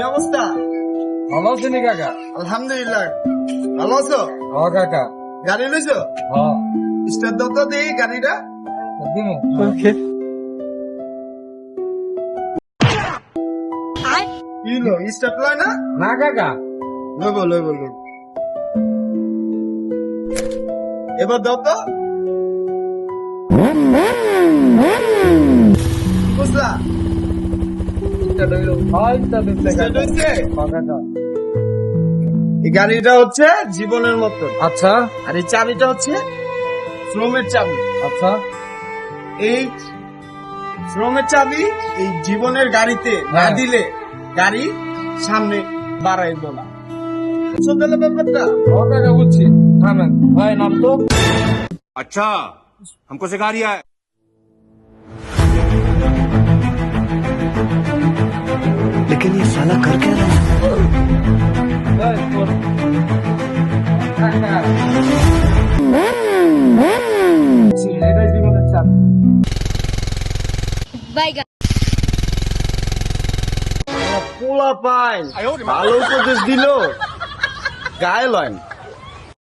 কি অবস্থা? ভালো আছেন কাকা? আলহামদুলিল্লাহ। ভালো আছো? হ কাকা। গাড়ি লইছো? হ। স্টার দাও তো দিই গাড়িটা। দিমু। কি লো স্টার্ট লয় না? না কাকা। লইব লইব লইব। এবার দাও তো। এই গাড়িটা হচ্ছে জীবনের মতো আচ্ছা আর এই চাবিটা হচ্ছে শ্রমের চাবি আচ্ছা এই শ্রমের চাবি এই জীবনের গাড়িতে না হ্যাঁ। দিলে গাড়ি সামনে বাড়াইল না বুঝছো তাহলে ব্যাপারটা হ কাকা বুঝছি থামেন ভাই নাম তো अच्छा हमको सिखा रिया है পোলা পাই ভালো উপদেশ দিল। গায়ে লয়।